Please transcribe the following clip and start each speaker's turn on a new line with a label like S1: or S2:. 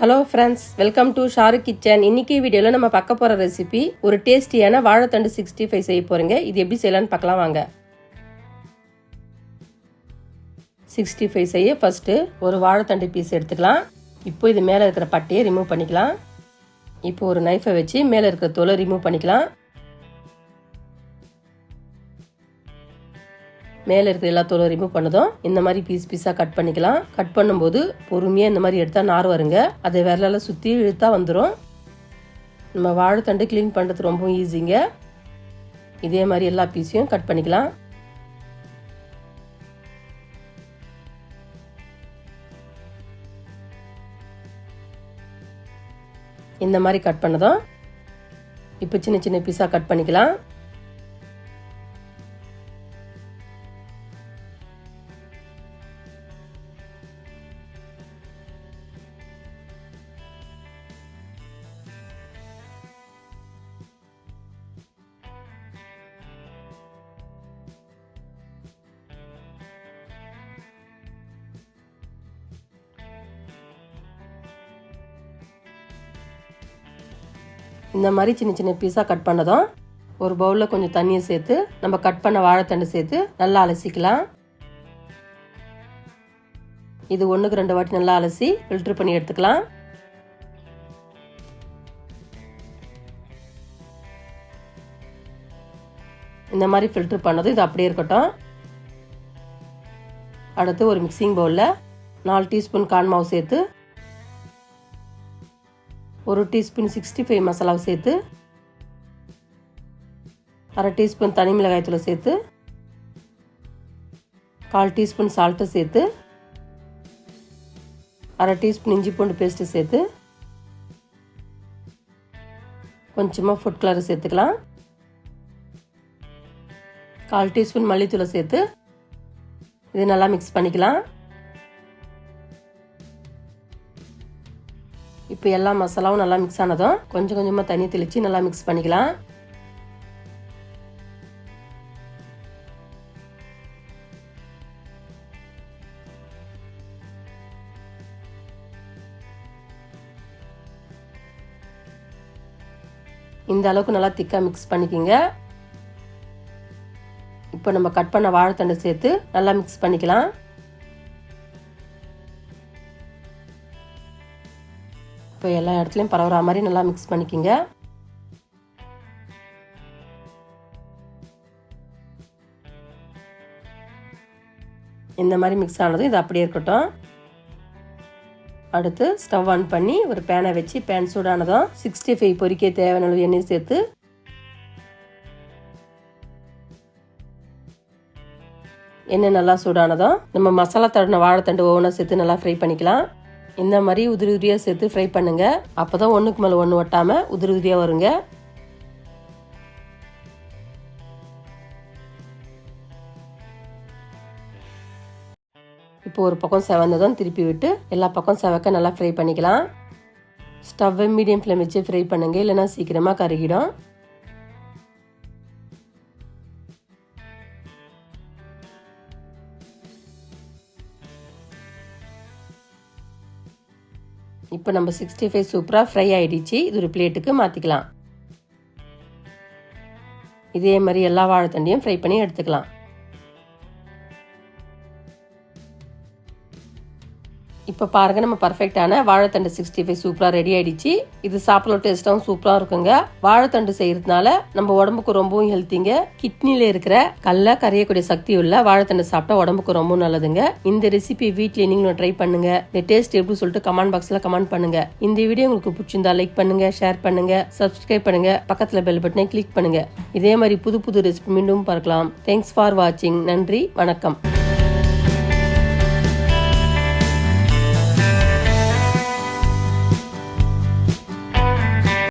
S1: Hello friends welcome to Shahrukh kitchen இன்னைக்கு வீடியோவில் நம்ம பார்க்க போகிற ரெசிபி ஒரு டேஸ்டியான வாழைத்தண்டு சிக்ஸ்டி ஃபைவ் செய்ய போகிறீங்க இது எப்படி செய்யலாம்னு பார்க்கலாம் வாங்க. சிக்ஸ்டி ஃபைவ் செய்ய ஃபஸ்ட்டு ஒரு வாழைத்தண்டு பீஸ் எடுத்துக்கலாம். இப்போ இது மேலே இருக்கிற பட்டையை ரிமூவ் பண்ணிக்கலாம். இப்போ ஒரு நைஃபை வச்சு மேலே இருக்கிற தோலை ரிமூவ் பண்ணிக்கலாம். மேலே இருக்கிற எல்லா தோலை ரிமூவ் பண்ணதும் இந்த மாதிரி பீஸ் பீஸாக கட் பண்ணிக்கலாம். கட் பண்ணும்போது பொறுமையாக இந்த மாதிரி எடுத்தால் நார் வருங்க. அதை விரலால் சுற்றி இழுத்தா வந்துடும் நம்ம வாழைத்தண்டு க்ளீன் பண்ணுறது ரொம்ப ஈஸிங்க இதே மாதிரி எல்லா பீஸையும் கட் பண்ணிக்கலாம். இந்த மாதிரி கட் பண்ணதும் இப்போ சின்ன சின்ன பீஸாக கட் பண்ணிக்கலாம். இந்த மாதிரி சின்ன சின்ன பீஸாக கட் பண்ணதும் ஒரு பவுலில் கொஞ்சம் தண்ணியை சேர்த்து நம்ம கட் பண்ண வாழைத்தண்டு சேர்த்து நல்லா அலசிக்கலாம். இது ஒன்றுக்கு ரெண்டு வாட்டி நல்லா அலசி ஃபில்ட்ரு பண்ணி எடுத்துக்கலாம். இந்த மாதிரி ஃபில்ட்ரு பண்ணதும் இது அப்படியே இருக்கட்டும். அடுத்து ஒரு மிக்சிங் பவுலில் நாலு டீஸ்பூன் கான் மாவு சேர்த்து ஒரு டீஸ்பூன் சிக்ஸ்டி ஃபைவ் மசாலாவை சேர்த்து அரை டீஸ்பூன் தனி மிளகாய்த்தூளை சேர்த்து கால் டீஸ்பூன் சால்ட்டை சேர்த்து அரை டீஸ்பூன் இஞ்சி பூண்டு பேஸ்ட்டு சேர்த்து கொஞ்சமாக ஃபுட் கலரை சேர்த்துக்கலாம். கால் டீஸ்பூன் மல்லித்தூளை சேர்த்து இது நல்லா மிக்ஸ் பண்ணிக்கலாம். இப்போ எல்லா மசாலாவும் நல்லா மிக்ஸ் ஆனதும் கொஞ்சம் கொஞ்சமாக தண்ணி தெளித்து நல்லா மிக்ஸ் பண்ணிக்கலாம். இந்த அளவுக்கு நல்லா திக்காக மிக்ஸ் பண்ணிக்கிங்க. இப்போ நம்ம கட் பண்ண வாழைத்தண்டு சேர்த்து நல்லா மிக்ஸ் பண்ணிக்கலாம். இப்போ எல்லா இடத்துலையும் பரவுற மாதிரி நல்லா மிக்ஸ் பண்ணிக்கிங்க. இந்த மாதிரி மிக்ஸ் ஆனதும் இது அப்படியே இருக்கட்டும். அடுத்து ஸ்டவ் ஆன் பண்ணி ஒரு பேனை வச்சு பேன் சூடானதும் சிக்ஸ்டி ஃபைவ் பொறிக்க தேவையான அளவு எண்ணெய் சேர்த்து எண்ணெய் நல்லா சூடானதும் நம்ம மசாலா தடன வாழைத்தண்டு ஒவ்வொன்றா சேர்த்து நல்லா ஃப்ரை பண்ணிக்கலாம். இந்த மாதிரி உதிரி உதிரியாக சேர்த்து ஃப்ரை பண்ணுங்கள் அப்போ தான் ஒன்றுக்கு மேலே ஒன்று ஒட்டாமல் உதிரி உதிரியாக வருங்க. இப்போ ஒரு பக்கம் செவந்ததும் திருப்பி விட்டு எல்லா பக்கம் செவக்க நல்லா ஃப்ரை பண்ணிக்கலாம். ஸ்டவ்வை மீடியம் ஃப்ளேம் வச்சு ஃப்ரை பண்ணுங்கள் இல்லைன்னா சீக்கிரமாக கருகிடும். இப்போ நம்ம சிக்ஸ்டி ஃபைவ் சூப்பராக ஃப்ரை ஆகிடுச்சு இது ஒரு பிளேட்டுக்கு மாற்றிக்கலாம் இதே மாதிரி எல்லா வாழைத்தண்டையும் ஃப்ரை பண்ணி எடுத்துக்கலாம். இப்போ பாருங்க நம்ம பர்ஃபெக்டான வாழைத்தண்டு சிக்ஸ்டி ஃபைவ் சூப்பராக ரெடி ஆயிடுச்சு. இது சாப்பிட டேஸ்ட்டாகவும் சூப்பராக இருக்குங்க. வாழைத்தண்டு செய்கிறதுனால நம்ம உடம்புக்கு ரொம்பவும் ஹெல்த்திங்க கிட்னில இருக்கிற கல்ல கரையக்கூடிய சக்தி உள்ள வாழைத்தண்டு சாப்பிட்டா உடம்புக்கு ரொம்ப நல்லதுங்க. இந்த ரெசிபி வீட்டில் நீங்களும் ட்ரை பண்ணுங்க. இந்த டேஸ்ட் எப்படி சொல்லிட்டு கமெண்ட் பாக்ஸில் கமெண்ட் பண்ணுங்க. இந்த வீடியோ உங்களுக்கு பிடிச்சிருந்தா லைக் பண்ணுங்க ஷேர் பண்ணுங்க சப்ஸ்கிரைப் பண்ணுங்க பக்கத்தில் பெல் பட்டனை கிளிக் பண்ணுங்க. இதே மாதிரி புது புது ரெசிபி மீண்டும் பார்க்கலாம். தேங்க்ஸ் ஃபார் வாட்சிங் நன்றி வணக்கம்.